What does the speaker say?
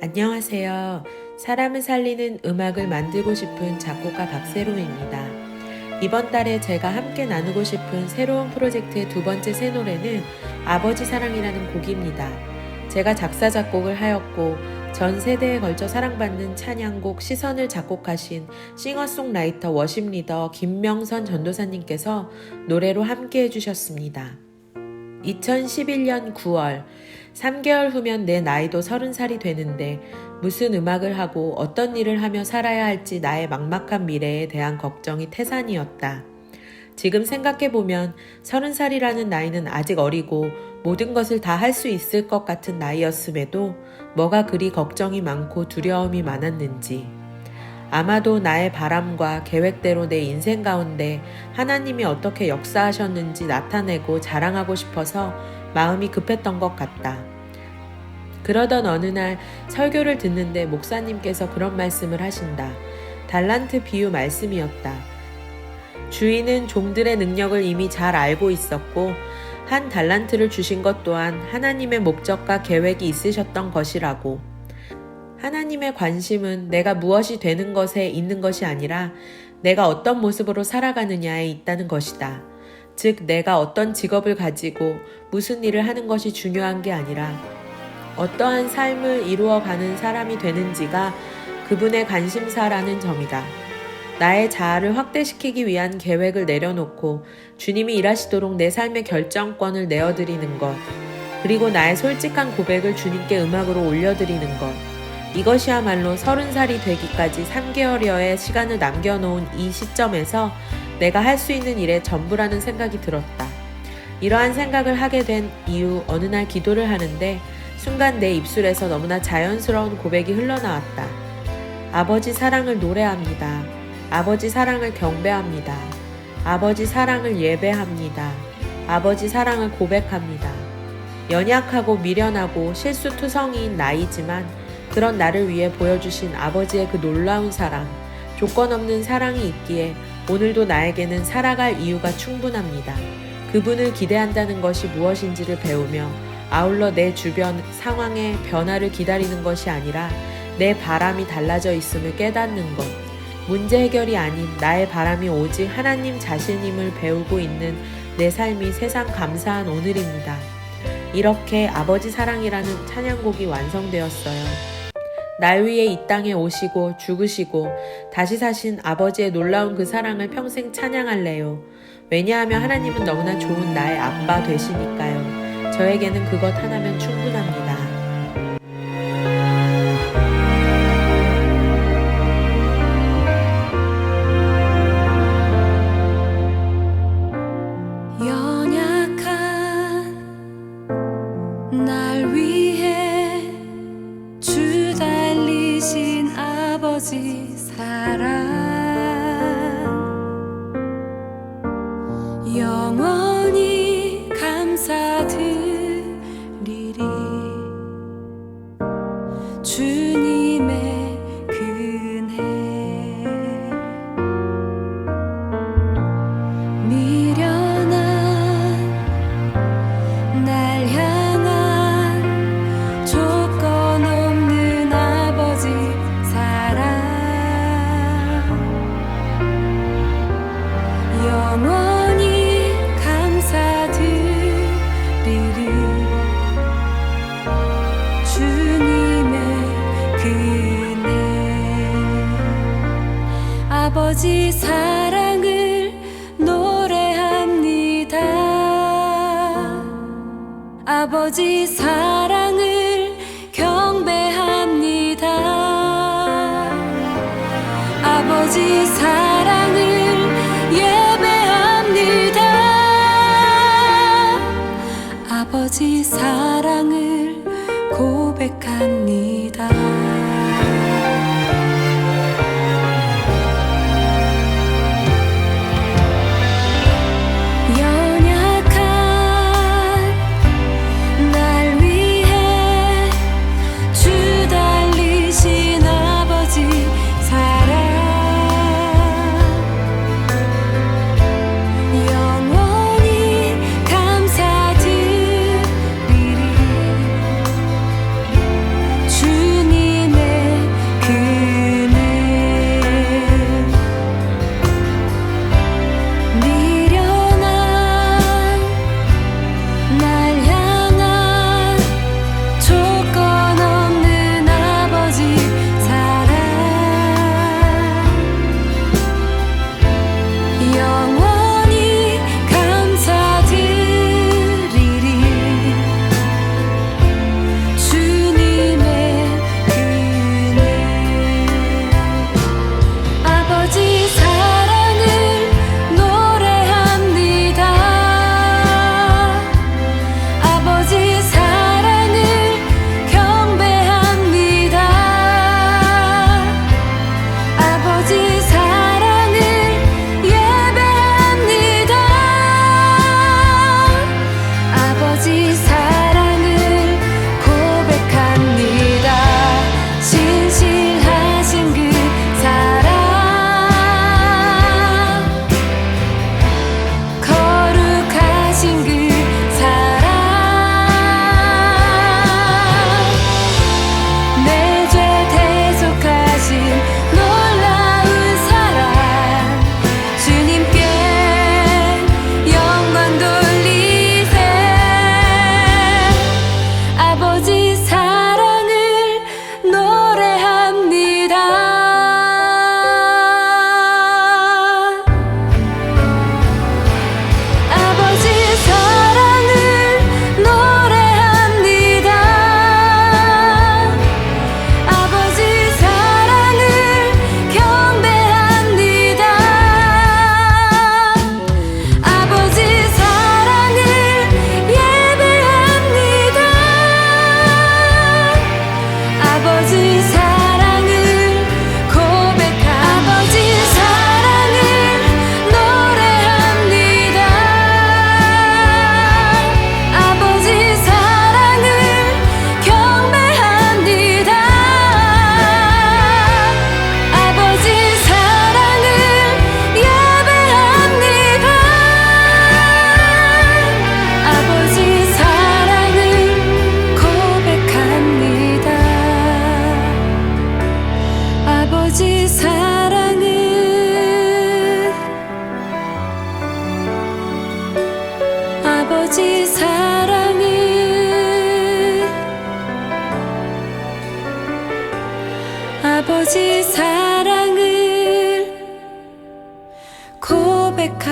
안녕하세요. 사람을 살리는 음악을 만들고 싶은 작곡가 박세롬입니다. 이번 달에 제가 함께 나누고 싶은 새로운 프로젝트의 두 번째 새 노래는 아버지 사랑이라는 곡입니다. 제가 작사, 작곡을 하였고 전 세대에 걸쳐 사랑받는 찬양곡 시선을 작곡하신 싱어송라이터 워십 리더 김명선 전도사님께서 노래로 함께 해주셨습니다. 2011년 9월 3개월 후면 내 나이도 30살이 되는데 무슨 음악을 하고 어떤 일을 하며 살아야 할지 나의 막막한 미래에 대한 걱정이 태산이었다. 지금 생각해보면 30살이라는 나이는 아직 어리고 모든 것을 다 할 수 있을 것 같은 나이였음에도 뭐가 그리 걱정이 많고 두려움이 많았는지. 아마도 나의 바람과 계획대로 내 인생 가운데 하나님이 어떻게 역사하셨는지 나타내고 자랑하고 싶어서 마음이 급했던 것 같다. 그러던 어느 날 설교를 듣는데 목사님께서 그런 말씀을 하신다. 달란트 비유 말씀이었다. 주인은 종들의 능력을 이미 잘 알고 있었고, 한 달란트를 주신 것 또한 하나님의 목적과 계획이 있으셨던 것이라고. 하나님의 관심은 내가 무엇이 되는 것에 있는 것이 아니라 내가 어떤 모습으로 살아가느냐에 있다는 것이다. 즉, 내가 어떤 직업을 가지고 무슨 일을 하는 것이 중요한 게 아니라 어떠한 삶을 이루어가는 사람이 되는지가 그분의 관심사라는 점이다. 나의 자아를 확대시키기 위한 계획을 내려놓고 주님이 일하시도록 내 삶의 결정권을 내어드리는 것, 그리고 나의 솔직한 고백을 주님께 음악으로 올려드리는 것, 이것이야말로 서른 살이 되기까지 3개월여의 시간을 남겨놓은 이 시점에서 내가 할 수 있는 일의 전부라는 생각이 들었다. 이러한 생각을 하게 된 이후 어느 날 기도를 하는데 순간 내 입술에서 너무나 자연스러운 고백이 흘러나왔다. 아버지 사랑을 노래합니다. 아버지 사랑을 경배합니다. 아버지 사랑을 예배합니다. 아버지 사랑을 고백합니다. 연약하고 미련하고 실수투성이인 나이지만 그런 나를 위해 보여주신 아버지의 그 놀라운 사랑, 조건 없는 사랑이 있기에 오늘도 나에게는 살아갈 이유가 충분합니다. 그분을 기대한다는 것이 무엇인지를 배우며 아울러 내 주변 상황의 변화를 기다리는 것이 아니라 내 바람이 달라져 있음을 깨닫는 것. 문제 해결이 아닌 나의 바람이 오직 하나님 자신임을 배우고 있는 내 삶이 세상 감사한 오늘입니다. 이렇게 아버지 사랑이라는 찬양곡이 완성되었어요. 날 위해 이 땅에 오시고 죽으시고 다시 사신 아버지의 놀라운 그 사랑을 평생 찬양할래요. 왜냐하면 하나님은 너무나 좋은 나의 아빠 되시니까요. 저에게는 그것 하나면 충분합니다. 아버지 사랑 아버지 사랑을 노래합니다. 아버지 사랑을 경배합니다. 아버지 사랑을 예배합니다. 아버지 사랑을 고백합니다. 아버지 사랑을 아버지 사랑을 고백합니다.